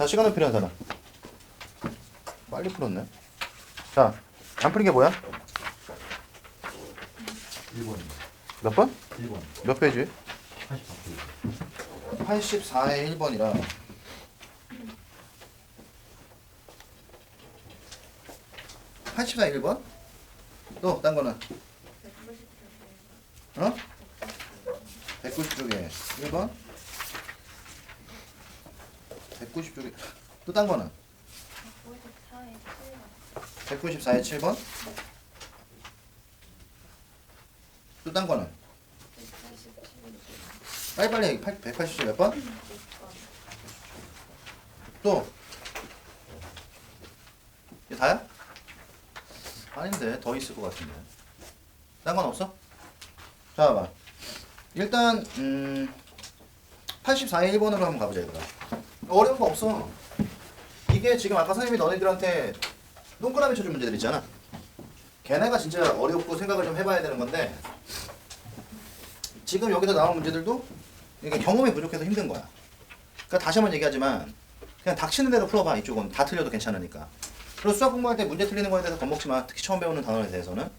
자, 시간은 사람. 빨리 풀었네. 자, 안 풀린 게 뭐야? 1번입니다. 몇 번? 1번. 몇 페이지? 84페이지. 84의 1번이라. (84 1번) 또 딴 거는 어? 190쪽에 1번 190쪽에 또 딴 거는 194에 7번 또 딴 거는 빨리빨리 해. 180쪽 몇 번? 또 이게 다야? 아닌데 더 있을 것 같은데 딴 건 없어? 자 봐. 일단 음 84의 1번으로 한번 가보자 얘들아 어려운 거 없어. 이게 지금 아까 선생님이 너네들한테 동그라미 쳐준 문제들 있잖아. 걔네가 진짜 어렵고 생각을 좀 해봐야 되는 건데 지금 여기서 나온 문제들도 이게 경험이 부족해서 힘든 거야. 그러니까 다시 한번 얘기하지만 그냥 닥치는 대로 풀어봐 이쪽은. 다 틀려도 괜찮으니까. 그리고 수학 공부할 때 문제 틀리는 거에 대해서 겁먹지 마. 특히 처음 배우는 단어에 대해서는.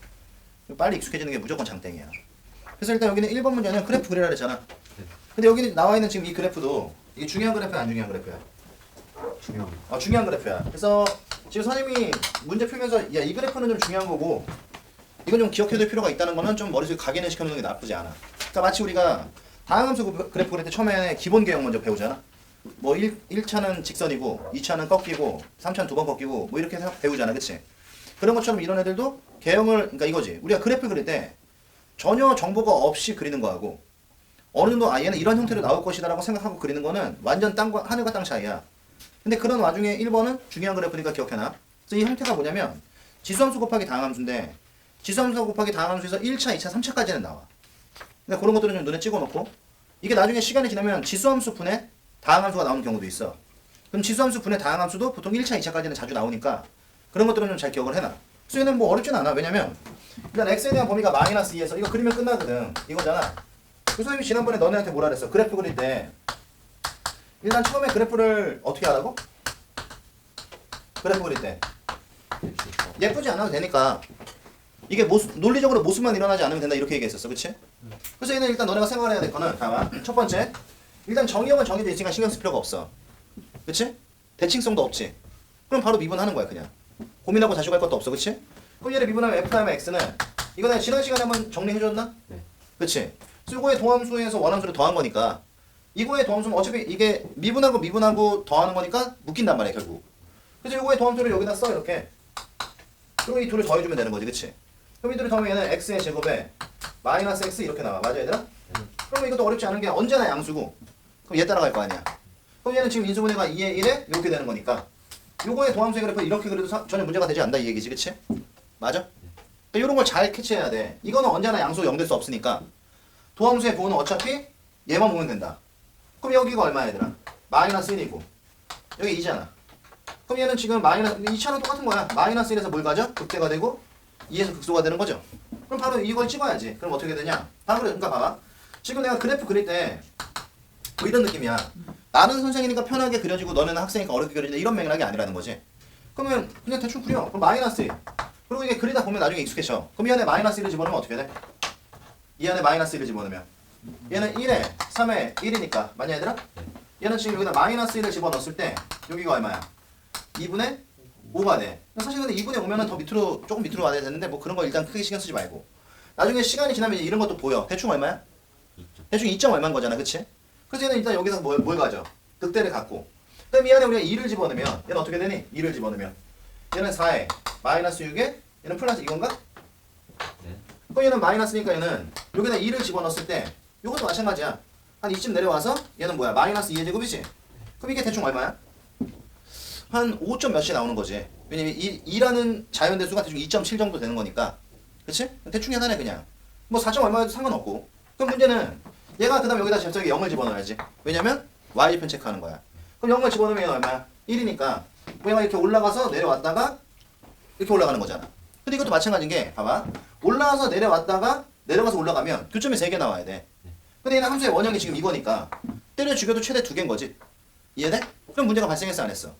빨리 익숙해지는 게 무조건 장땡이야. 그래서 일단 여기는 1번 문제는 그래프 그리라 그랬잖아. 근데 여기 나와 있는 지금 이 그래프도 이게 중요한 그래프야 안 중요한 그래프야 중요합니다. 어, 중요한 그래프야. 그래서 지금 선생님이 문제 풀면서 야 이 그래프는 좀 중요한 거고 이건 좀 기억해둘 필요가 있다는 거는 좀 머릿속에 각인을 시켜놓는 게 나쁘지 않아. 그러니까 마치 우리가 다항함수 그- 그래프 그릴 때 처음에 기본 개형 먼저 배우잖아. 뭐 1, 1차는 직선이고 2차는 꺾이고 3차는 두 번 꺾이고 뭐 이렇게 해서 배우잖아. 그치? 그런 것처럼 이런 애들도 개형을 그러니까 이거지. 우리가 그래프 그릴 때 전혀 정보가 없이 그리는 거하고 어느 정도 아 얘는 이런 형태로 나올 것이다라고 생각하고 그리는 거는 완전 땅과 하늘과 땅 차이야. 근데 그런 와중에 1번은 중요한 그래프니까 기억해놔. 그래서 이 형태가 뭐냐면 지수함수 곱하기 다항함수인데 지수함수 곱하기 다항함수에서 1차, 2차, 3차까지는 나와. 그러니까 그런 것들은 좀 눈에 찍어놓고 이게 나중에 시간이 지나면 지수함수 분해 다항함수가 나오는 경우도 있어. 그럼 지수함수 분해 다항함수도 보통 1차, 2차까지는 자주 나오니까 그런 것들은 좀 잘 기억을 해놔. 얘는 뭐 어렵진 않아. 왜냐면 일단 x에 대한 범위가 마이너스 2에서 이거 그리면 끝나거든. 이거잖아. 그 선생님이 지난번에 너네한테 뭐라 그랬어? 그래프 그릴 때 일단 처음에 그래프를 어떻게 하라고? 그래프 그릴 때 예쁘지 않아도 되니까 이게 모습, 논리적으로 모습만 일어나지 않으면 된다 이렇게 얘기했었어 그치? 그래서 얘는 일단 너네가 생각해야 될 거는 다만 첫 번째 일단 정의형은 정해져 있으니까 신경 쓸 필요가 없어 그치? 대칭성도 없지 그럼 바로 미분하는 거야 그냥 고민하고 자주 갈 것도 없어 그치? 그럼 얘를 미분하면 f 다음에 x는 이거 내가 지난 시간에 한번 정리해줬나? 네. 그치? 이거의 도함수에서 원함수를 더한 거니까. 이거의 도함수는 어차피 이게 미분하고 미분하고 더하는 거니까 묶인단 말이야 결국. 그래서 이거의 도함수를 여기다 써 이렇게. 그리고 이 둘을 더해주면 되는 거지 그치? 그럼 이 둘을 더하면 얘는 x의 제곱에 마이너스 x 이렇게 나와. 맞아 얘들아? 그러면 이것도 어렵지 않은 게 언제나 양수고. 그럼 얘 따라갈 거 아니야. 그럼 얘는 지금 인수분해가 2에 1에 이렇게 되는 거니까. 요거의 도함수의 그래프 이렇게 그래도 사- 전혀 문제가 되지 않다 이 얘기지 그치? 맞아? 이런 걸 잘 캐치해야 돼. 이거는 언제나 양수 0될 수 없으니까 도함수의 부호는 어차피 얘만 보면 된다. 그럼 여기가 얼마야 얘들아? 마이너스 1이고. 여기 2잖아. 그럼 얘는 지금 마이너스 2차는 똑같은 거야. 마이너스 1에서 뭘 가져? 극대가 되고 2에서 극소가 되는 거죠. 그럼 바로 이걸 찍어야지. 그럼 어떻게 되냐? 바로 그러니까 봐봐. 지금 내가 그래프 그릴 때 뭐 이런 느낌이야. 나는 선생이니까 편하게 그려지고 너네는 학생이니까 어렵게 그려진다 이런 맥락이 아니라는 거지. 그러면 그냥 대충 그려. 그럼 마이너스 1 그리고 이게 그리다 보면 나중에 익숙해져. 그럼 이 안에 마이너스 1을 집어넣으면 어떻게 돼? 이 안에 마이너스 1을 집어넣으면 얘는 1에 3에 1이니까 맞냐 얘들아? 얘는 지금 여기다 마이너스 1을 집어넣었을 때 여기가 얼마야? 2분의 5가 돼 사실 근데 2분의 5면은 더 밑으로 조금 밑으로 와야 되는데 뭐 그런 거 일단 크게 신경 쓰지 말고 나중에 시간이 지나면 이런 것도 보여 대충 얼마야? 대충 2점 얼마인 거잖아 그치? 그래서 얘는 일단 여기서 뭘, 뭘 가져? 극대를 갖고 그럼 이 안에 우리가 2를 집어넣으면 얘는 어떻게 되니? 2를 집어넣으면 얘는 4에 마이너스 6에 얘는 플러스 이건가? 네. 그럼 얘는 마이너스니까 얘는 여기다 2를 집어넣었을 때 이것도 마찬가지야 한 이쯤 내려와서 얘는 뭐야? 마이너스 2의 제곱이지? 그럼 이게 대충 얼마야? 한 5점 몇이 나오는 거지 왜냐면 이 2라는 자연대수가 대충 2.7 정도 되는 거니까 그치? 대충 계산해 그냥 뭐 4점 얼마 해도 상관없고 그럼 문제는 얘가 그 다음 여기다 갑자기 0을 집어넣어야지 왜냐면 y편 체크하는 거야 그럼 0을 집어넣으면 얼마야? 1이니까 얘가 이렇게 올라가서 내려왔다가 이렇게 올라가는 거잖아 근데 이것도 마찬가지인 게 봐봐 올라와서 내려왔다가 내려가서 올라가면 교점이 3개 나와야 돼 근데 얘는 함수의 원형이 지금 이거니까 때려 죽여도 최대 2개인 거지 이해돼? 그럼 문제가 발생했어 안 했어?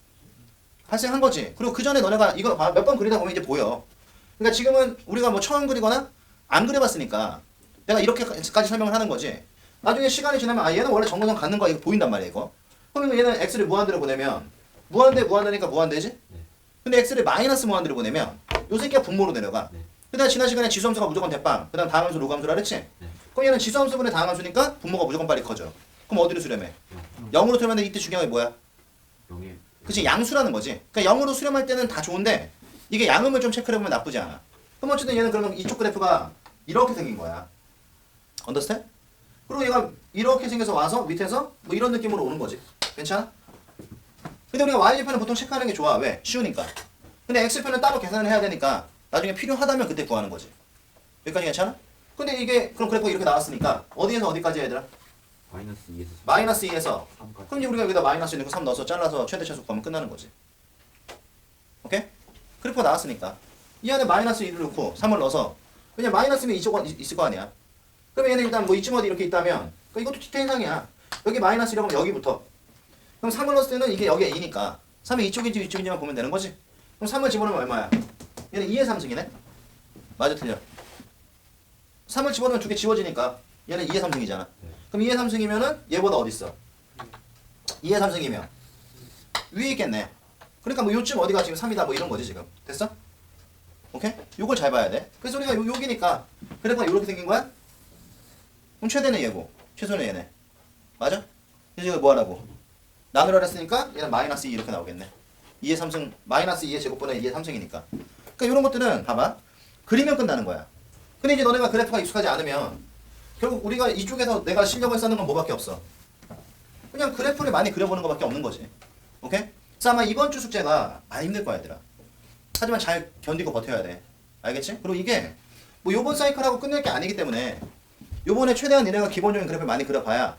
발생한 거지. 그리고 그 전에 너네가 이거 몇 번 그리다 보면 이제 보여. 그러니까 지금은 우리가 뭐 처음 그리거나 안 그려봤으니까 내가 이렇게까지 설명을 하는 거지. 나중에 시간이 지나면 아 얘는 원래 정거선 갖는 거 이거 보인단 말이야 이거. 그러면 얘는 x를 무한대로 보내면 무한대 무한대니까 무한대지. 네. 근데 x를 마이너스 무한대로 보내면 요 새끼가 분모로 내려가. 네. 그다음 지난 시간에 지수함수가 무조건 대빵. 그다음 다함수 로감수라 그랬지. 네. 그럼 얘는 지수함수분의 다함수니까 분모가 무조건 빨리 커져. 그럼 어디로 수렴해? 0으로 수렴하면 이때 중요한 게 뭐야? 영이 그치 양수라는 거지. 그러니까 0으로 수렴할 때는 다 좋은데 이게 양음을 좀 체크해 보면 나쁘지 않아. 그럼 어쨌든 얘는 그러면 이쪽 그래프가 이렇게 생긴 거야. 언더스탠? 그리고 얘가 이렇게 생겨서 와서 밑에서 뭐 이런 느낌으로 오는 거지. 괜찮아? 근데 우리가 y좌표는 보통 체크하는 게 좋아. 왜? 쉬우니까. 근데 x표는 따로 계산을 해야 되니까 나중에 필요하다면 그때 구하는 거지. 여기까지 괜찮아? 근데 이게 그럼 그래프가 이렇게 나왔으니까 어디에서 어디까지 해야 되나? 마이너스 2에서 마이너스 2에서 3까지 그럼 이제 우리가 여기다 마이너스 있는 거3 넣어서 잘라서 최대 최소 구하면 끝나는 거지. 오케이? 그래프가 나왔으니까 이 안에 마이너스 1을 넣고 3을 넣어서 그냥 마이너스면 이쪽 있- 있을 거 아니야. 그럼 얘는 일단 뭐 이쯤 어디 이렇게 있다면 그 이것도 디테일상이야. 여기 마이너스 1이라고 하면 여기부터. 그럼 3을 넣었을 때는 이게 여기에 2니까 3이 이쪽인지 이쪽인지만 보면 되는 거지. 그럼 3을 집어넣으면 얼마야? 얘는 2의 3승이네. 맞아 틀려. 3을 집어넣으면 두 개 지워지니까 얘는 2의 3승이잖아. 그럼 2의 3승이면은 얘보다 어디 있어? 2의 3승이면 위에 있겠네. 그러니까 뭐 요쯤 어디가 지금 3이다 뭐 이런 거지 지금. 됐어? 오케이? 요걸 잘 봐야 돼. 그래서 우리가 요, 여기니까 그래프가 이렇게 생긴 거야? 그럼 최대는 얘고 최소는 얘네. 맞아? 그래서 이걸 뭐 하라고? 나누라 했으니까 얘는 마이너스 2 이렇게 나오겠네. 2의 3승 마이너스 2의 제곱분의 2의 3승이니까. 그러니까 이런 것들은 봐봐. 그리면 끝나는 거야. 근데 이제 너네가 그래프가 익숙하지 않으면 결국 우리가 이쪽에서 내가 실력을 쌓는 건 뭐밖에 없어. 그냥 그래프를 많이 그려보는 것밖에 없는 거지. 오케이? 그래서 아마 이번 주 숙제가 많이 힘들 거야 얘들아. 하지만 잘 견디고 버텨야 돼. 알겠지? 그리고 이게 뭐 요번 사이클하고 끝낼 게 아니기 때문에 요번에 최대한 니네가 기본적인 그래프를 많이 그려봐야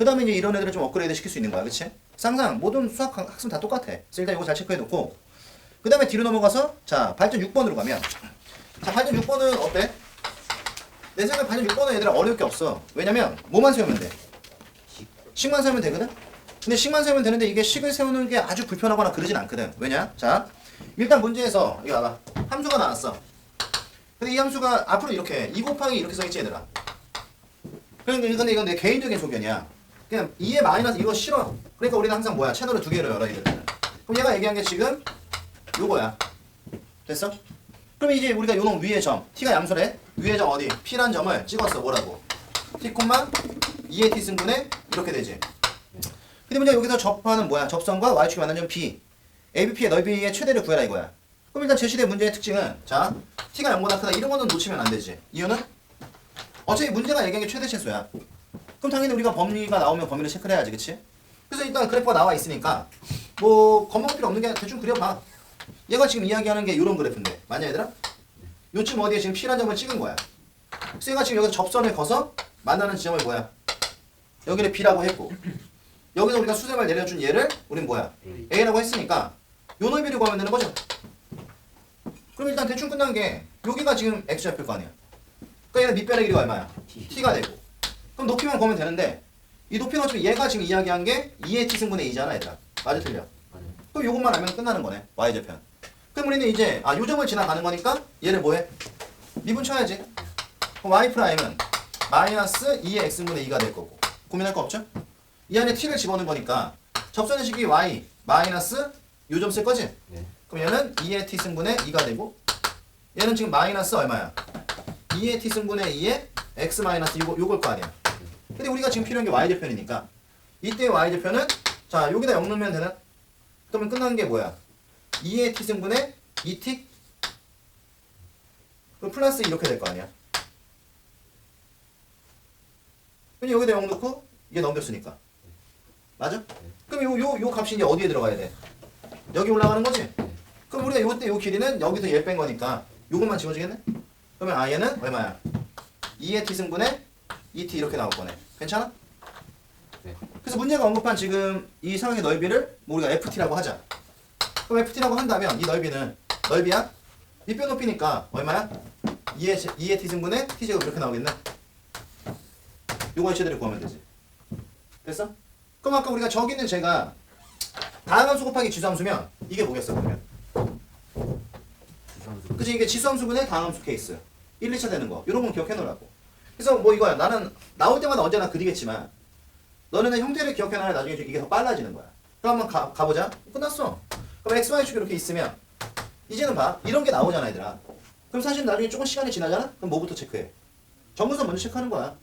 그 다음에 이제 이런 애들을 좀 업그레이드 시킬 수 있는 거야. 그치? 항상 모든 수학 학- 학습 다 똑같아. 그래서 일단 이거 잘 체크해 놓고 그 다음에 뒤로 넘어가서 자 발전 6번으로 가면 자 발전 6번은 어때? 내 생각에 발전 6번은 얘들아 어려울 게 없어. 왜냐면 뭐만 세우면 돼? 식만 세우면 되거든? 근데 식만 세우면 되는데 이게 식을 세우는 게 아주 불편하거나 그러진 않거든. 왜냐? 자, 일단 문제에서 이거 봐봐. 함수가 나왔어. 근데 이 함수가 앞으로 이렇게 2 곱하기 이렇게 써있지 얘들아. 그러니까 이건 내 개인적인 소견이야. 그냥 2의 마이너스 이거 싫어. 그러니까 우리는 항상 뭐야? 채널을 두 개로 열어 이들은. 그럼 얘가 얘기한 게 지금 요거야. 됐어? 그럼 이제 우리가 요놈 위의 점 t가 양수래. 위의 점 어디? p란 점을 찍었어. 뭐라고? t, 2의 t 승분의 이렇게 되지. 근데 문제 여기서 접하는 뭐야? 접선과 y축이 만나는 점 b. ABP의 넓이의 최대를 구해라 이거야. 그럼 일단 제시된 문제의 특징은 자 t가 0보다 크다 이런 거는 놓치면 안 되지. 이유는 어차피 문제가 얘기한 게 최대 최소야. 그럼 당연히 우리가 범위가 나오면 범위를 체크를 해야지, 그치? 그래서 일단 그래프가 나와 있으니까 뭐 겁먹을 필요 없는 게 대충 그려봐. 얘가 지금 이야기하는 게 이런 그래프인데 맞냐 얘들아? 요쯤 어디에 지금 P란 점을 찍은 거야. 그래서 얘가 지금 여기서 접선을 거서 만나는 지점을 뭐야? 여기를 B라고 했고 여기서 우리가 수렴을 내려준 얘를 우린 뭐야? A A라고 했으니까 요 넓이를 구하면 되는 거죠. 그럼 일단 대충 끝난 게 여기가 지금 X좌표일 거 아니야. 그러니까 얘는 밑변의 길이가 얼마야? T가 되고 그럼 높이만 구하면 되는데 이 높이는 어차피 얘가 지금 이야기한 게 2의 T 승분의 2잖아 얘들아. 맞아 틀려? 그럼 요것만 알면 끝나는 거네. Y좌편. 그럼 우리는 이제 아 요점을 지나가는 거니까 얘를 뭐해? 미분 쳐야지. 그럼 Y 프라임은 마이너스 2의 X분의 2가 될 거고 고민할 거 없죠? 이 안에 T를 집어넣은 거니까 접선의 식이 Y 마이너스 요점 쓸 거지? 네 그럼 얘는 2의 t 승분의 2가 되고 얘는 지금 마이너스 얼마야? 2의 t 승분의 2의 x 마이너스 요거 요걸 거 아니야. 근데 우리가 지금 필요한 게 y좌편이니까 이때 y좌편은 자 여기다 0 넣으면 되나? 그러면 끝나는 게 뭐야? 2의 t 승분의 2t 그럼 플러스 이렇게 될 거 아니야. 그럼 여기다 0 넣고 이게 넘겼으니까 맞아? 그럼 요 요 요 값이 이제 어디에 들어가야 돼? 여기 올라가는 거지? 그럼 우리가 요때 요 길이는 여기서 얘 뺀 거니까 요것만 지워지겠네? 그러면 아 얘는 얼마야? 2의 t 승분의 2t 이렇게 나올 거네. 괜찮아? 네. 그래서 문제가 언급한 지금 이 상황의 넓이를 뭐 우리가 ft라고 하자. 그럼 ft라고 한다면 이 넓이는 넓이야? 밑변 높이니까 얼마야? 2의, 제- 2의 t 승분의 t 제곱 이렇게 나오겠네. 요거의 최대를 구하면 되지. 됐어? 그럼 아까 우리가 저기 있는 제가 다항함수 곱하기 지수함수면 이게 뭐겠어 그러면? 지수함수. 그치 이게 지수함수분의 다항함수 케이스 1, 2차 되는 거 이런 건 기억해 놓으라고 그래서 뭐 이거야. 나는 나올 때마다 언제나 그리겠지만 너네는 형태를 기억해 놔야 나중에 좀 이게 더 빨라지는 거야. 그럼 한번 가, 가보자. 끝났어. 그럼 x, y 축이 이렇게 있으면 이제는 봐. 이런 게 나오잖아 얘들아. 그럼 사실 나중에 조금 시간이 지나잖아? 그럼 뭐부터 체크해? 정근선 먼저 체크하는 거야.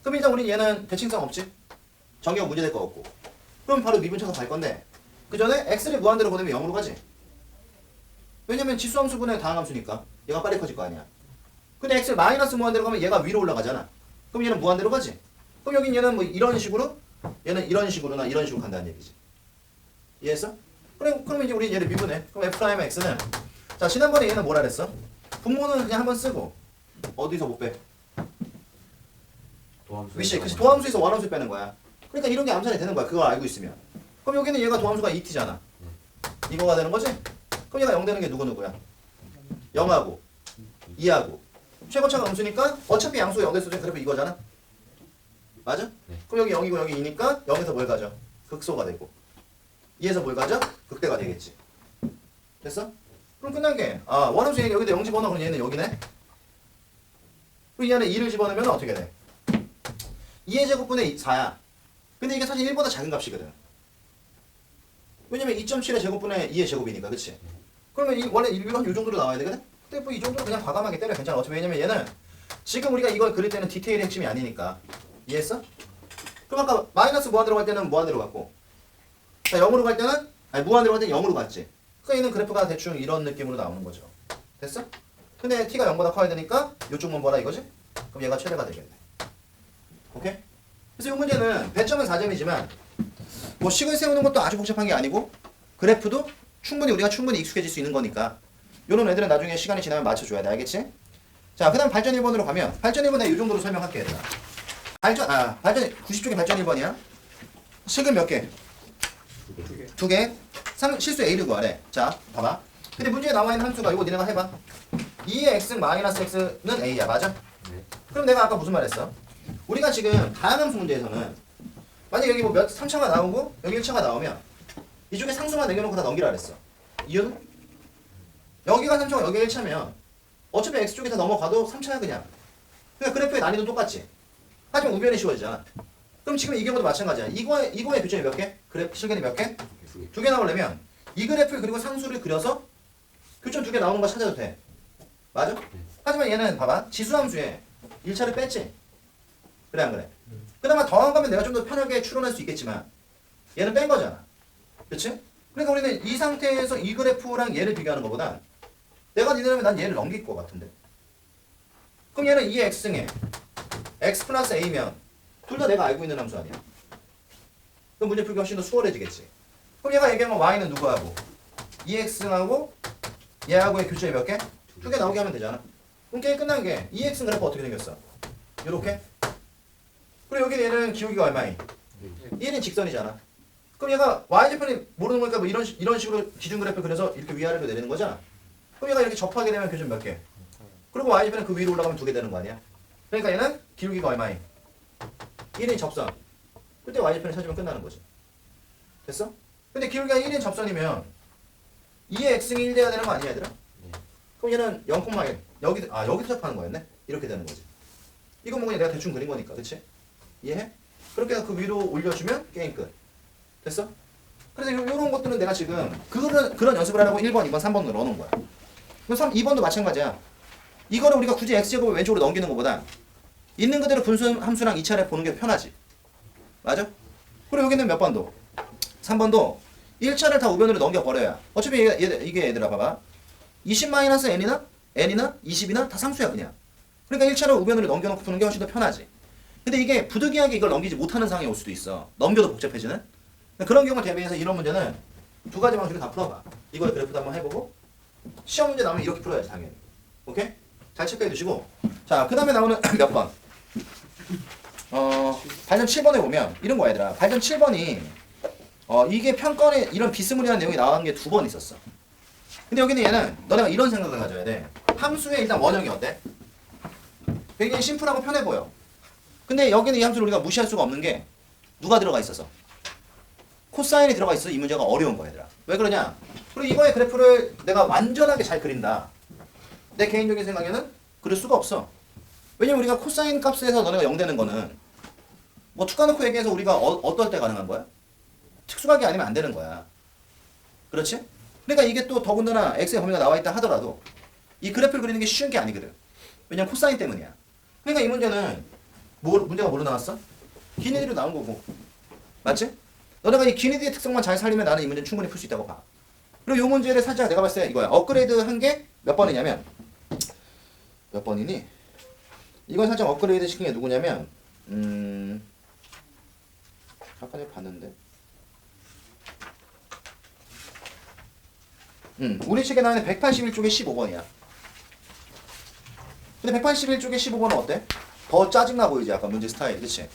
그럼 일단 우리 얘는 대칭성 없지? 정의가 문제될 거 없고. 그럼 바로 미분차서 갈 건데 그 전에 x를 무한대로 보내면 0으로 가지. 왜냐면 지수함수분의 다항함수니까 얘가 빨리 커질 거 아니야. 근데 x를 마이너스 무한대로 가면 얘가 위로 올라가잖아. 그럼 얘는 무한대로 가지. 그럼 여긴 얘는 뭐 이런 식으로 얘는 이런 식으로나 이런 식으로 간다는 얘기지. 이해했어? 그럼 그럼 이제 우리 얘를 미분해. 그럼 f 프라임 x는 자 지난번에 얘는 뭐라 그랬어? 분모는 그냥 한번 쓰고 어디서 못 빼? 도함수. 위시. 그치 도함수에서 원함수 빼는 거야. 그러니까 이런 게 암산이 되는 거야. 그걸 알고 있으면. 그럼 여기는 얘가 도함수가 2t잖아. 이거가 되는 거지? 그럼 얘가 0 되는 게 누구 누구야? 0하고 2하고 최고차가 음수니까 어차피 양수가 0 됐을 때 그래프 이거잖아. 맞아? 네. 그럼 여기 0이고 여기 2니까 0에서 뭘 가져? 극소가 되고 2에서 뭘 가져? 극대가 되겠지. 됐어? 그럼 끝난 게 아, 원함수 얘 여기다 0 집어넣어 그럼 얘는 여기네. 그럼 이 안에 2를 집어넣으면 어떻게 돼? 2의 제곱분의 4야. 근데 이게 사실 1보다 작은 값이거든. 왜냐면 2.7의 제곱분의 2의 제곱이니까, 그치? 그러면 이, 원래 1은 이 정도로 나와야 되거든? 근데 뭐 이 정도로 그냥 과감하게 때려 괜찮아. 어차피 왜냐면 얘는 지금 우리가 이걸 그릴 때는 디테일의 핵심이 아니니까. 이해했어? 그럼 아까 마이너스 무한대로 갈 때는 무한대로 갔고 자 0으로 갈 때는 아니 무한대로 갈 때는 0으로 갔지. 그러니까 얘는 그래프가 대충 이런 느낌으로 나오는 거죠. 됐어? 근데 t가 0보다 커야 되니까 이쪽만 뭐라 이거지? 그럼 얘가 최대가 되겠네. 오케이? 그래서 이 문제는 배점은 4점이지만 뭐 식을 세우는 것도 아주 복잡한 게 아니고 그래프도 충분히 우리가 충분히 익숙해질 수 있는 거니까 이런 애들은 나중에 시간이 지나면 맞춰줘야 돼 알겠지? 자 그 다음 발전 1번으로 가면 발전 1번 내가 이 정도로 설명할게 얘들아 발전 아 발전 90쪽에 발전 1번이야 식은 몇 개? 두 개. 두 개. 상, 실수 A를 구하래. 자, 봐봐. 근데 문제에 나와 있는 함수가 이거 니네가 해봐. 2의 x 마이너스 x는 A야, 맞아? 네. 그럼 내가 아까 무슨 말했어? 우리가 지금 다항함수 문제에서는 만약 여기 뭐 몇 3차가 나오고 여기 1차가 나오면 이쪽에 상수만 남겨놓고 다 넘기라 그랬어. 이유는? 여기가 3차고 여기가 1차면 어차피 x쪽에 다 넘어가도 3차야 그냥. 그러니까 그래프의 난이도 똑같지. 하지만 우변이 쉬워지잖아. 그럼 지금 이 경우도 마찬가지야. 이거의 이거의 교점이 몇 개? 그래프 실견이 몇 개? 두 개. 나오려면 이 그래프 그리고 상수를 그려서 교점 두 개 나오는 거 찾아도 돼. 맞아? 하지만 얘는 봐봐. 지수함수에 1차를 뺐지. 그래 안 그래? 그나마 더한 거면 내가 좀 더 편하게 추론할 수 있겠지만 얘는 뺀 거잖아. 그렇지? 그러니까 우리는 이 상태에서 이 그래프랑 얘를 비교하는 것보다 내가 니네라면 난 얘를 넘길 것 같은데. 그럼 얘는 2의 x승에 x 플러스 a면 둘 다 내가 알고 있는 함수 아니야? 그럼 문제 풀기 훨씬 더 수월해지겠지. 그럼 얘가 얘기하면 y는 누구하고? 2x하고 얘하고의 교점이 몇 개? 두 개 나오게 하면 되잖아. 그럼 게임 끝난 게 2x 그래프 어떻게 생겼어? 요렇게? 그리고 여기 얘는 기울기가 얼마인? 네. 1인 직선이잖아. 그럼 얘가 y좌편이 모르는 거니까 뭐 이런 식- 이런 식으로 기준 그래프 그래서 이렇게 위아래로 내리는 거잖아. 그럼 얘가 이렇게 접하게 되면 교점 몇 개? 그리고 y좌편은 그 위로 올라가면 두 개 되는 거 아니야? 그러니까 얘는 기울기가 얼마인? 1인 접선. 그때 y좌편을 찾으면 끝나는 거지. 됐어? 근데 기울기가 1인 접선이면 2의 x승이 1 돼야 되는 거 아니야 얘들아? 네. 그럼 얘는 0,1 여기 아 여기서 접하는 거였네? 이렇게 되는 거지. 이건 뭐 그냥 내가 대충 그린 거니까, 그렇지? 이해해? 그렇게 해서 그 위로 올려주면 게임 끝. 됐어? 그래서 요, 요런 것들은 내가 지금 그런 그런 연습을 하려고 1번, 2번, 3번으로 넣어놓은 거야. 그럼 3, 2번도 마찬가지야. 이거는 우리가 굳이 x제곱을 왼쪽으로 넘기는 것보다 있는 그대로 분수 함수랑 2차례 보는 게 편하지. 맞아? 그리고 여기는 몇 번도? 3번도 1차를 다 우변으로 넘겨버려야 어차피 얘, 얘, 이게 얘들아 봐봐 20-n이나 n이나 20이나 다 상수야 그냥 그러니까 1차를 우변으로 넘겨놓고 푸는 게 훨씬 더 편하지 근데 이게 부득이하게 이걸 넘기지 못하는 상황이 올 수도 있어 넘겨도 복잡해지는 그런 경우를 대비해서 이런 문제는 두 가지 방식으로 다 풀어봐 이걸 그래프도 한번 해보고 시험 문제 나오면 이렇게 풀어야지 당연히. 오케이? 잘 체크해 두시고. 자 그 다음에 나오는 몇 번? 어 발전 7번에 보면 이런 거야 얘들아 발전 7번이 어 이게 편권에 이런 비스무리한 내용이 나오는 게 두 번 있었어. 근데 여기는 얘는 너네가 이런 생각을 가져야 돼. 함수의 일단 원형이 어때? 굉장히 심플하고 편해 보여. 근데 여기는 이 함수를 우리가 무시할 수가 없는 게 누가 들어가 있어서? 코사인이 들어가 있어 이 문제가 어려운 거야 얘들아. 왜 그러냐 그리고 이거의 그래프를 내가 완전하게 잘 그린다 내 개인적인 생각에는 그릴 수가 없어 왜냐면 우리가 코사인 값에서 너네가 0 되는 거는 뭐툭 까놓고 얘기해서 우리가 어, 어떨 때 가능한 거야? 특수각이 아니면 안 되는 거야 그렇지? 그러니까 이게 또 더군다나 x의 범위가 나와 있다 하더라도 이 그래프를 그리는 게 쉬운 게 아니거든 왜냐면 코사인 때문이야 그러니까 이 문제는 뭐, 문제가 뭐로 나왔어? 기니디로 나온 거고 맞지? 너네가 이 기니디의 특성만 잘 살리면 나는 이 문제는 충분히 풀 수 있다고 봐 그리고 이 문제를 살짝 내가 봤을 때 이거야 업그레이드 한 게 몇 번이냐면 몇 번이니? 이건 살짝 업그레이드 시킨 게 누구냐면 음 아까 전에 봤는데 음 우리 책에 나오는 181쪽에 15번이야 근데 181쪽에 15번은 어때? 더 짜증나 보이지 아까 문제 스타일 그치?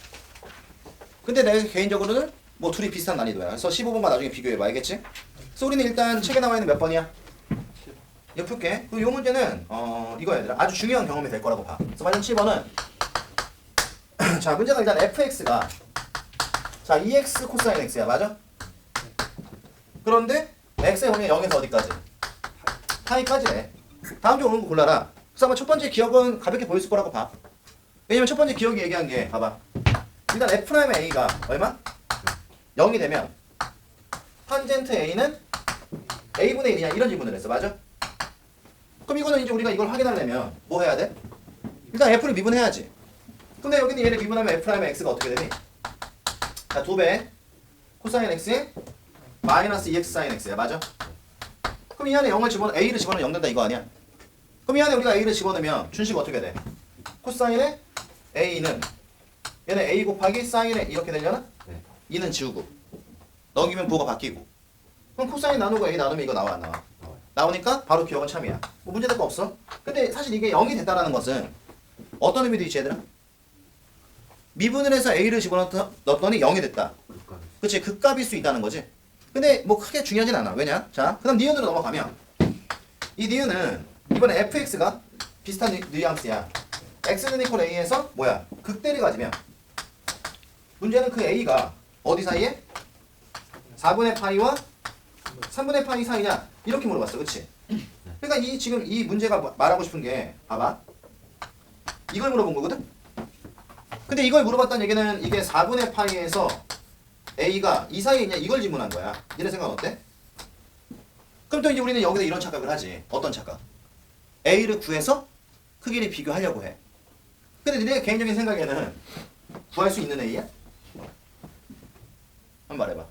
근데 내가 개인적으로는 뭐 둘이 비슷한 난이도야 그래서 15번과 나중에 비교해봐 알겠지? 그래서 우리는 일단 책에 나와 있는 몇 번이야? 풀게 그리고 이 문제는 어 이거 얘들아 아주 중요한 경험이 될 거라고 봐 그래서 만약 7번은 자 문제가 일단 fx가 자 2x 코사인 x야 맞아? 그런데 x의 범위가 0에서 어디까지? 파이까지네 다음 중 오는 거 골라라 그래서 아마 첫 번째 기억은 가볍게 보였을 거라고 봐 왜냐면 첫 번째 기억이 얘기한 게 봐봐 일단 f'A가 얼마? 0이 되면 탄젠트 A는 A분의 1이냐 이런 질문을 했어 맞아? 그럼 이거는 이제 우리가 이걸 확인하려면 뭐 해야 돼? 일단 F를 미분해야지 근데 여기는 얘를 미분하면 F'X가 어떻게 되니? 자 2배 코사인 X에 마이너스 2X 사인 X야 맞아? 그럼 이 안에 0을 집어넣으면 A를 집어넣으면 0 된다 이거 아니야? 그럼 이 안에 우리가 A를 집어넣으면 준식 어떻게 돼? 코사인의 A는 얘는 A 곱하기 사인의 이렇게 되려나? 네. 2는 지우고 넘기면 부호가 바뀌고. 그럼 코사인 나누고 A 나누면 이거 나와 안 나와? 나오니까 바로 기억은 참이야. 뭐 문제될 거 없어. 근데 사실 이게 0이 됐다라는 것은 어떤 의미도 있지 얘들아? 미분을 해서 A를 집어넣었더니 0이 됐다. 그치 극값일 수 있다는 거지. 근데 뭐 크게 중요하진 않아. 왜냐? 자그 다음 니은으로 넘어가면 이 니은은 이번에 fx가 비슷한 뉘- 뉘앙스야. X는 이퀄 a에서 뭐야? 극대를 가지면 문제는 그 a가 어디 사이에 4분의 파이와 3분의 파이 사이냐 이렇게 물어봤어 그치 그러니까 이 지금 이 문제가 뭐- 말하고 싶은 게 봐봐 이걸 물어본 거거든 근데 이걸 물어봤다는 얘기는 이게 4분의 파이에서 A가 이 사이에 있냐 이걸 질문한 거야. 니네 생각 어때? 그럼 또 이제 우리는 여기서 이런 착각을 하지. 어떤 착각? A를 구해서 크기를 비교하려고 해. 근데 니네 개인적인 생각에는 구할 수 있는 A야? 한 번 말해봐.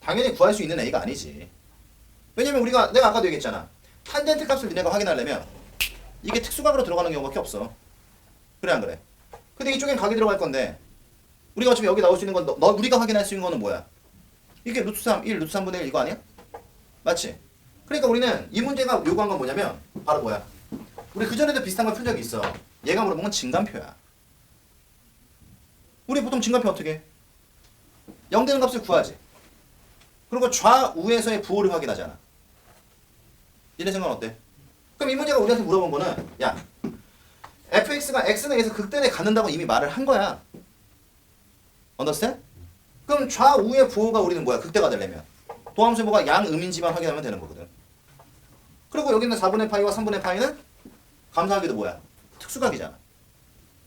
당연히 구할 수 있는 A가 아니지. 왜냐면 우리가 내가 아까도 얘기했잖아. 탄젠트 값을 니네가 확인하려면 이게 특수각으로 들어가는 경우밖에 없어. 그래 안 그래? 근데 이쪽엔 각이 들어갈 건데 우리가 어차피 여기 나올 수 있는 건 너, 너- 우리가 확인할 수 있는 거는 뭐야? 이게 루트 3, 1, 루트 3분의 1 이거 아니야? 맞지? 그러니까 우리는 이 문제가 요구한 건 뭐냐면 바로 뭐야? 우리 그전에도 비슷한 걸 푼 적이 있어. 얘가 물어본 건 진간표야. 우리 보통 진간표 어떻게 해? 0 되는 값을 구하지. 그리고 좌우에서의 부호를 확인하잖아. 니네 생각은 어때? 그럼 이 문제가 우리한테 물어본 거는 야 fx가 x는 에서 극대에 갖는다고 이미 말을 한 거야. 언더스탠? 그럼 좌우의 부호가 우리는 뭐야? 극대가 되려면 도함수의 뭐가 양음인지만 확인하면 되는 거거든. 그리고 여기 있는 4분의 파이와 3분의 파이는 감사하게도 뭐야? 특수각이잖아.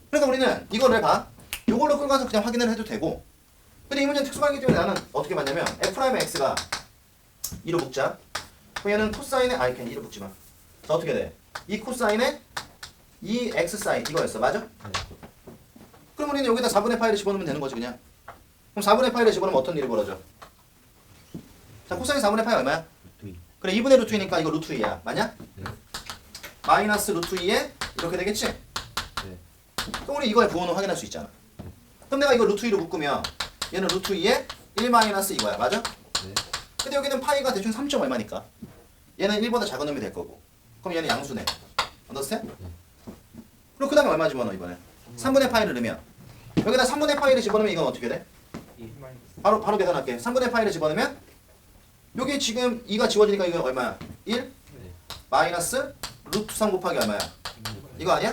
그러니까 우리는 이거를 봐. 이걸로 끌고 가서 그냥 확인을 해도 되고 근데 이 문제는 특수각이기 때문에 나는 어떻게 봤냐면 f'x가 2로 묶자. 그럼 얘는 코사인의 아이 캔 2로 묶지 마. 자 어떻게 돼? 이 코사인의 이 x 사인 이거였어. 맞아? 그럼 우리는 여기다 4분의 파이를 집어넣으면 되는 거지 그냥 그럼 4분의 파이를 집어넣으면 어떤 일이 벌어져? 자 코사인 4분의 파이 얼마야? 그래 2분의 루트 2니까 이거 루트 2야 맞냐? 네. 마이너스 루트 2에 이렇게 되겠지? 네. 그럼 우리 이거의 부호는 확인할 수 있잖아 그럼 내가 이거 루트 2로 묶으면 얘는 루트 2에 1 마이너스 이거야 맞아? 네. 근데 여기는 파이가 대충 3점 얼마니까 얘는 1보다 작은 놈이 될 거고 그럼 얘는 양수네 언더스탠? 그럼 그 다음에 얼마 집어넣어 이번에 3분의 파이를 넣으면 여기다 3분의 파이를 집어넣으면 이건 어떻게 돼? 이 바로 바로 계산할게 3분의 파이를 집어넣으면 여기 지금 2가 지워지니까 이거 얼마야? 1 네. 마이너스 루트 3 곱하기 얼마야? 이거 아니야?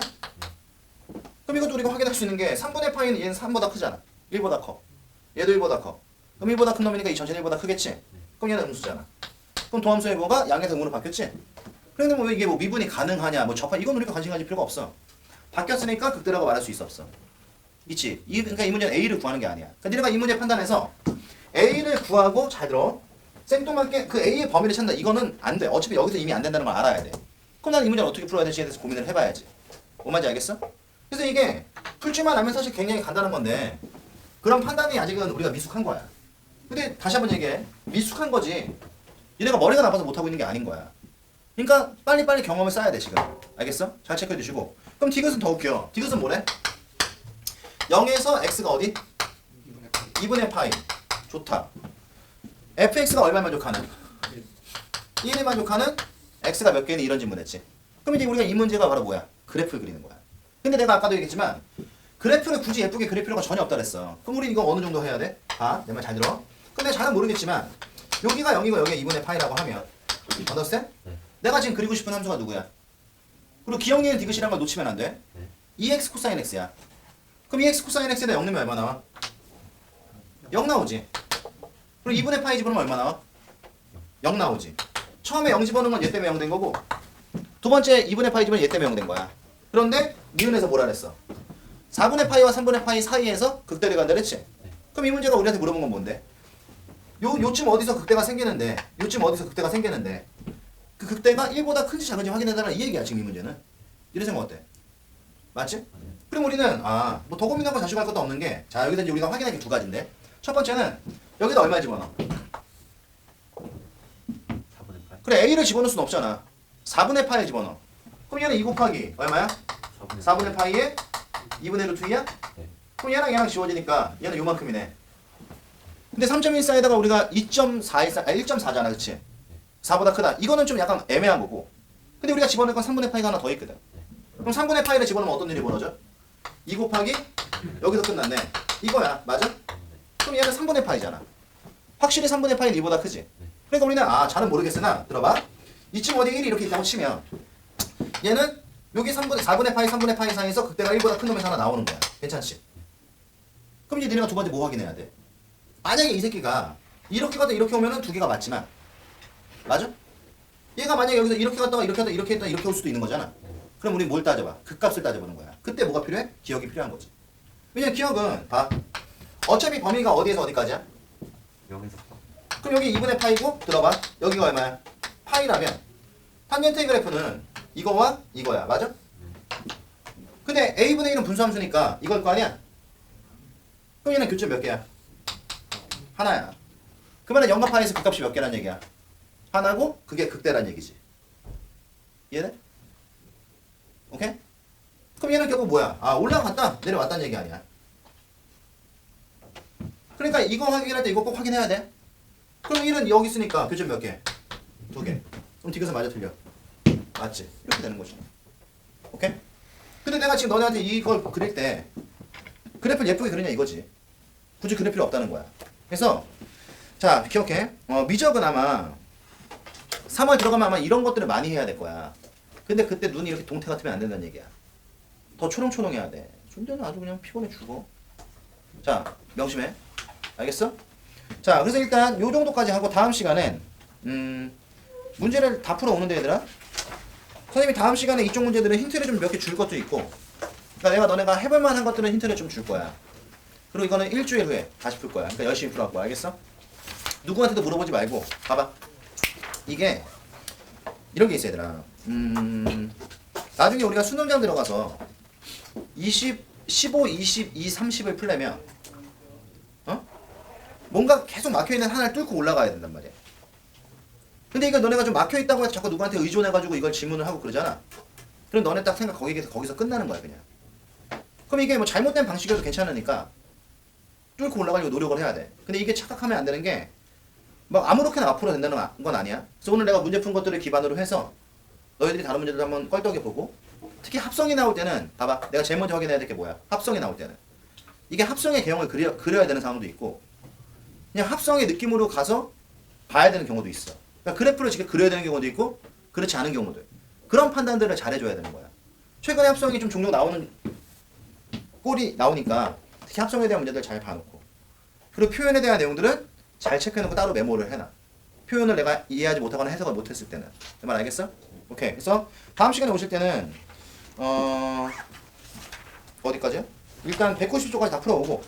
그럼 이것도 우리가 확인할 수 있는 게 3분의 파이는 얘는 3보다 크잖아 1보다 커 얘도 1보다 커 그럼 1보다 큰 놈이니까 2 전체는 1보다 크겠지? 그럼 얘는 음수잖아. 그럼 도함수의 뭐가 양에서 음으로 바뀌었지? 그런데 뭐 이게 뭐 미분이 가능하냐, 뭐 접한 이건 우리가 관심 가질 필요가 없어. 바뀌었으니까 극대라고 말할 수 있어 없어. 있지. 이 그러니까 이 문제는 A를 구하는 게 아니야. 그러니까 니네가 이 문제 판단해서 A를 구하고 잘 들어. 생뚱맞게 그 A의 범위를 찾는다. 이거는 안 돼. 어차피 여기서 이미 안 된다는 걸 알아야 돼. 그럼 난 이 문제를 어떻게 풀어야 될지에 대해서 고민을 해봐야지. 뭔 말인지 알겠어? 그래서 이게 풀지만 하면 사실 굉장히 간단한 건데 그런 판단이 아직은 우리가 미숙한 거야. 근데 다시 한번 얘기해. 미숙한 거지. 얘네가 머리가 나빠서 못하고 있는 게 아닌 거야. 그러니까 빨리빨리 경험을 쌓아야 돼 지금. 알겠어? 잘 체크해 두시고. 그럼 디귿은 더 웃겨. 디귿은 뭐래? 0에서 x가 어디? 2분의 파이. 좋다. fx가 얼마 만족하는? 1이 만족하는 x가 몇 개는 이런 질문했지. 그럼 이제 우리가 이 문제가 바로 뭐야? 그래프를 그리는 거야. 근데 내가 아까도 얘기했지만 그래프를 굳이 예쁘게 그릴 필요가 전혀 없다 그랬어. 그럼 우리 이거 어느 정도 해야 돼? 봐, 내 말 잘 들어. 근데 잘은 모르겠지만 여기가 0이고 여기가 2분의 파이라고 하면 언더스탠? 네. 내가 지금 그리고 싶은 함수가 누구야? 그리고 기억니은 디귿이라는 걸 놓치면 안 돼. 네. 2x 코사인 x야. 그럼 2x 코사인 x에다 0 넣으면 얼마 나와? 0 나오지. 그리고 2분의 파이 집어넣으면 얼마 나와? 0 나오지. 처음에 0 집어넣은 건 얘 때문에 0 된 거고 두 번째 2분의 파이 집어넣으면 얘 때문에 0 된 거야. 그런데 니은에서 뭐라 그랬어? 4분의 파이와 3분의 파이 사이에서 극대를 간다 그랬지? 그럼 이 문제가 우리한테 물어본 건 뭔데? 요, 요쯤 어디서 극대가 생기는데 요쯤 어디서 극대가 생기는데 그 극대가 1보다 큰지 작은지 확인해달라는 이 얘기야 지금 이 문제는 이런 생각 어때? 맞지? 그럼 우리는 아 뭐 더 고민하고 자주 갈 것도 없는 게 자 여기다 이제 우리가 확인할 게 두 가지인데 첫 번째는 여기다 얼마 집어넣어? 4분의 8. 그래 A를 집어넣을 수는 없잖아 4분의 파이 집어넣어 그럼 얘는 2 곱하기 얼마야? 4분의 4분의 파이에 2분의 루트 2야? 네. 그럼 얘랑 얘랑 지워지니까 얘는 요만큼이네. 근데 3.14에다가 우리가 2.414, 아 1.4잖아, 그치? 4보다 크다. 이거는 좀 약간 애매한 거고. 근데 우리가 집어넣을 건 3분의 파이가 하나 더 있거든. 그럼 3분의 파이를 집어넣으면 어떤 일이 벌어져? 2 곱하기 여기서 끝났네. 이거야, 맞아? 그럼 얘는 3분의 파이잖아. 확실히 3분의 파이는 2보다 크지? 그러니까 우리는 아, 잘은 모르겠으나 들어봐. 이쯤 어디 1이 이렇게 있다고 치면 얘는 여기 3분의 4분의 파이 3분의 파이 사이에서 극대가 1보다 큰 놈에서 하나 나오는 거야. 괜찮지? 그럼 이제 니네가 두 번째 뭐 확인해야 돼? 만약에 이 새끼가 이렇게 갔다 이렇게 오면은 두 개가 맞지만 맞아? 얘가 만약에 여기서 이렇게 갔다가 이렇게 갔다 이렇게 했다 이렇게 올 수도 있는 거잖아. 그럼 우리 뭘 따져봐? 극값을 따져보는 거야. 그때 뭐가 필요해? 기억이 필요한 거지. 왜냐면 기억은 봐. 어차피 범위가 어디에서 어디까지야? 0에서 4. 그럼 여기 2분의 파이고 들어봐. 여기가 얼마야? 파이라면 탄젠트 그래프는 이거와 이거야. 맞아? 근데 a분의 1은 분수함수니까 이걸 거 아니야? 그럼 얘는 교점 몇 개야? 하나야. 그러면 0과 파이에서 그 값이 몇 개란 얘기야? 하나고 그게 극대란 얘기지. 이해돼? 오케이? 그럼 얘는 결국 뭐야? 아 올라갔다 내려왔다는 얘기 아니야. 그러니까 이거 확인할 때 이거 꼭 확인해야 돼. 그럼 1은 여기 있으니까 교점 몇 개? 두 개. 그럼 디귿은 맞아 틀려? 맞지? 이렇게 되는 거지. 오케이? 근데 내가 지금 너네한테 이걸 그릴 때 그래프를 예쁘게 그리냐 이거지. 굳이 그릴 필요 없다는 거야. 그래서 자 기억해. 어, 미적은 아마 3월 들어가면 아마 이런 것들을 많이 해야 될 거야. 근데 그때 눈이 이렇게 동태 같으면 안 된다는 얘기야. 더 초롱초롱해야 돼. 존재는 아주 그냥 피곤해 죽어. 자 명심해. 알겠어? 자 그래서 일단 요 정도까지 하고 다음 시간엔 음 문제를 다 풀어 오는데 얘들아 선생님이 다음 시간에 이쪽 문제들은 힌트를 좀 몇 개 줄 것도 있고 그러니까 내가 너네가 해볼 만한 것들은 힌트를 좀 줄 거야. 그리고 이거는 일주일 후에 다시 풀 거야. 그러니까 열심히 풀어갖고 알겠어? 누구한테도 물어보지 말고 봐봐. 이게 이런 게 있어 얘들아 음 나중에 우리가 수능장 들어가서 20, 15, 22, 30을 풀려면 어? 뭔가 계속 막혀있는 하나를 뚫고 올라가야 된단 말이야 근데 이거 너네가 좀 막혀 있다고 해서 자꾸 누구한테 의존해 가지고 이걸 질문을 하고 그러잖아. 그럼 너네 딱 생각 거기서 거기서 끝나는 거야 그냥. 그럼 이게 뭐 잘못된 방식이어도 괜찮으니까 뚫고 올라가려고 노력을 해야 돼. 근데 이게 착각하면 안 되는 게 막 아무렇게나 앞으로 된다는 건 아니야. 그래서 오늘 내가 문제 푼 것들을 기반으로 해서 너희들이 다른 문제들 한번 껄떡해 보고 특히 합성이 나올 때는 봐봐. 내가 제일 먼저 확인해야 될 게 뭐야? 합성이 나올 때는. 이게 합성의 개형을 그려, 그려야 되는 상황도 있고 그냥 합성의 느낌으로 가서 봐야 되는 경우도 있어 그러니까 그래프를 직접 그려야 되는 경우도 있고 그렇지 않은 경우들 그런 판단들을 잘해줘야 되는 거야 최근에 합성이 좀 종종 나오는 꼴이 나오니까 특히 합성에 대한 문제들 잘 봐놓고 그리고 표현에 대한 내용들은 잘 체크해놓고 따로 메모를 해놔. 표현을 내가 이해하지 못하거나 해석을 못했을 때는. 내말 알겠어? 오케이. 그래서 다음 시간에 오실 때는 어 어디까지요? 일단 190쪽까지 다 풀어오고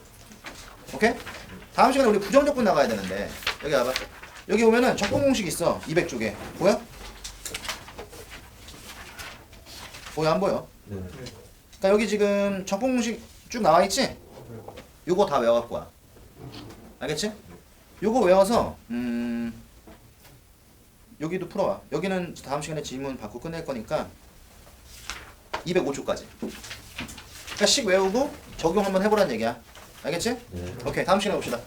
오케이? 다음 시간에 우리 부정적분 나가야 되는데 여기 와봐. 여기 보면은 적분 공식 있어. 200쪽에 보여? 보여 안 보여? 네. 그러니까 여기 지금 적분 공식 쭉 나와 있지? 요거 다 외워갖고 와. 알겠지? 요거 외워서 음 여기도 풀어와. 여기는 다음 시간에 질문 받고 끝낼 거니까 205초까지. 그러니까 식 외우고 적용 한번 해보란 얘기야. 알겠지? 네. 오케이 다음 시간에 봅시다.